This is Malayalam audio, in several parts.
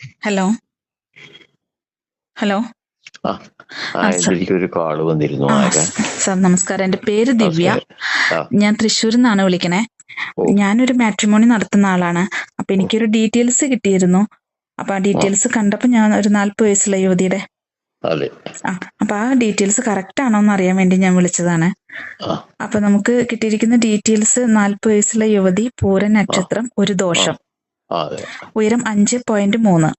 ഹലോ ഹലോ വന്നിരുന്നു സാർ നമസ്കാരം. എന്റെ പേര് ദിവ്യ. ഞാൻ തൃശ്ശൂരിൽ നിന്നാണ് വിളിക്കണേ. ഞാനൊരു മാട്രിമോണി നടത്തുന്ന ആളാണ്. അപ്പൊ എനിക്കൊരു ഡീറ്റെയിൽസ് കിട്ടിയിരുന്നു. അപ്പൊ ആ ഡീറ്റെയിൽസ് കണ്ടപ്പോ ഞാൻ ഒരു നാല്പത് വയസ്സുള്ള യുവതിയുടെ. ആ അപ്പൊ ആ ഡീറ്റെയിൽസ് കറക്റ്റ് ആണോ എന്ന് അറിയാൻ വേണ്ടി ഞാൻ വിളിച്ചതാണ്. അപ്പൊ നമുക്ക് കിട്ടിയിരിക്കുന്ന ഡീറ്റെയിൽസ് നാല്പത് വയസ്സുള്ള യുവതി പൂര നക്ഷത്രം ഒരു ദോഷം. ഉയരം അഞ്ച് പോയിന്റ് മൂന്ന്.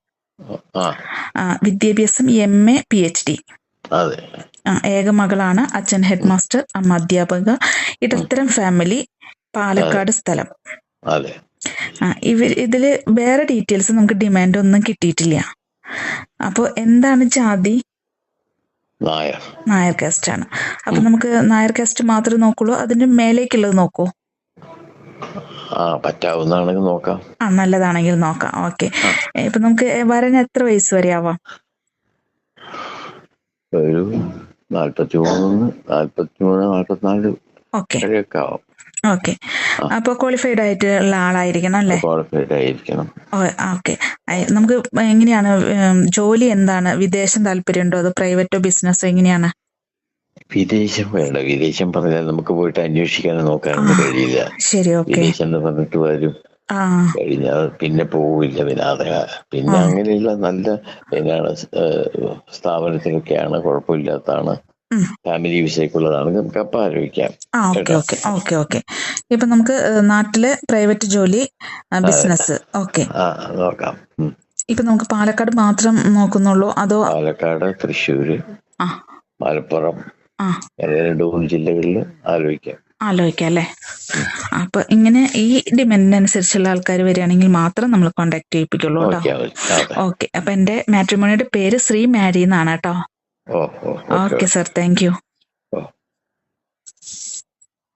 വിദ്യാഭ്യാസം M A P H D ഏക മകളാണ് അച്ഛൻ ഹെഡ് മാസ്റ്റർ അമ്മ അധ്യാപക. ഇടത്തരം ഫാമിലി പാലക്കാട് സ്ഥലം. ഇവർ ഇതിൽ വേറെ ഡീറ്റെയിൽസ് നമുക്ക് ഡിമാൻഡ് ഒന്നും കിട്ടിയിട്ടില്ല. അപ്പോ എന്താണ് ജാതി? നായർ. കാസ്റ്റ് ആണ്. അപ്പൊ നമുക്ക് നായർ കാസ്റ്റ് മാത്രമേ നോക്കുള്ളൂ. അതിന്റെ മേലേക്കുള്ളത് നോക്കൂ. പറ്റാവുന്നതാണെങ്കിൽ നോക്കാം. ആ നല്ലതാണെങ്കിൽ നോക്കാം. ഓക്കെ. ഇപ്പൊ നമുക്ക് വരന് എത്ര വയസ്സ് വരെ ആവാം? ഒരു നാല്പത്തി മൂന്ന് നാല്പത്തി മൂന്ന് നാല്പത്തിനാല് ഓക്കെ. വരെയൊക്കെ ആവും. ഓക്കെ. അപ്പൊ ക്വാളിഫൈഡ് ആയിട്ടുള്ള ആളായിരിക്കണം അല്ലേ? ക്വാളിഫൈഡ് ആയിരിക്കണം. ഓക്കെ. നമുക്ക് എങ്ങനെയാണ് ജോലി എന്താണ്? വിദേശം താല്പര്യമുണ്ടോ? അതോ പ്രൈവറ്റോ ബിസിനസ്സോ എങ്ങനെയാണ്? വിദേശം വേണ്ട. വിദേശം പറഞ്ഞാൽ നമുക്ക് പോയിട്ട് അന്വേഷിക്കാനും നോക്കാനൊന്നും. കഴിയില്ല. വിദേശം എന്ന് പറഞ്ഞിട്ട് വരും. കഴിഞ്ഞാൽ പിന്നെ പോവില്ല വിനാദ പിന്നെ അങ്ങനെയുള്ള നല്ല പിന്നെയാണ് സ്ഥാപനത്തിലൊക്കെയാണ് കുഴപ്പമില്ലാത്തതാണ്. ഫാമിലി വിഷയക്കുള്ളതാണ് നമുക്ക് അപ്പം ആലോചിക്കാം. Okay okay okay okay. ഇപ്പൊ നമുക്ക് നാട്ടിൽ പ്രൈവറ്റ് ജോലി ബിസിനസ് ഓക്കെ. നോക്കാം. ഇപ്പൊ നമുക്ക് പാലക്കാട് മാത്രം നോക്കുന്നുള്ളൂ അതോ പാലക്കാട് തൃശ്ശൂര് മലപ്പുറം രണ്ട് മൂന്ന് ജില്ലകളിൽ ആലോചിക്കാം. ആലോചിക്കാം അല്ലേ? അപ്പൊ ഇങ്ങനെ ഈ ഡിമാൻഡിനനുസരിച്ചുള്ള ആൾക്കാർ വരികയാണെങ്കിൽ മാത്രം നമ്മൾ കോണ്ടാക്ട് ചെയ്യിപ്പിക്കുള്ളൂ കേട്ടോ. ഓക്കെ അപ്പൊ എന്റെ മാട്രിമോണിയുടെ പേര് ശ്രീ മാരി എന്നാണ് കേട്ടോ ഓക്കെ സാർ താങ്ക് യു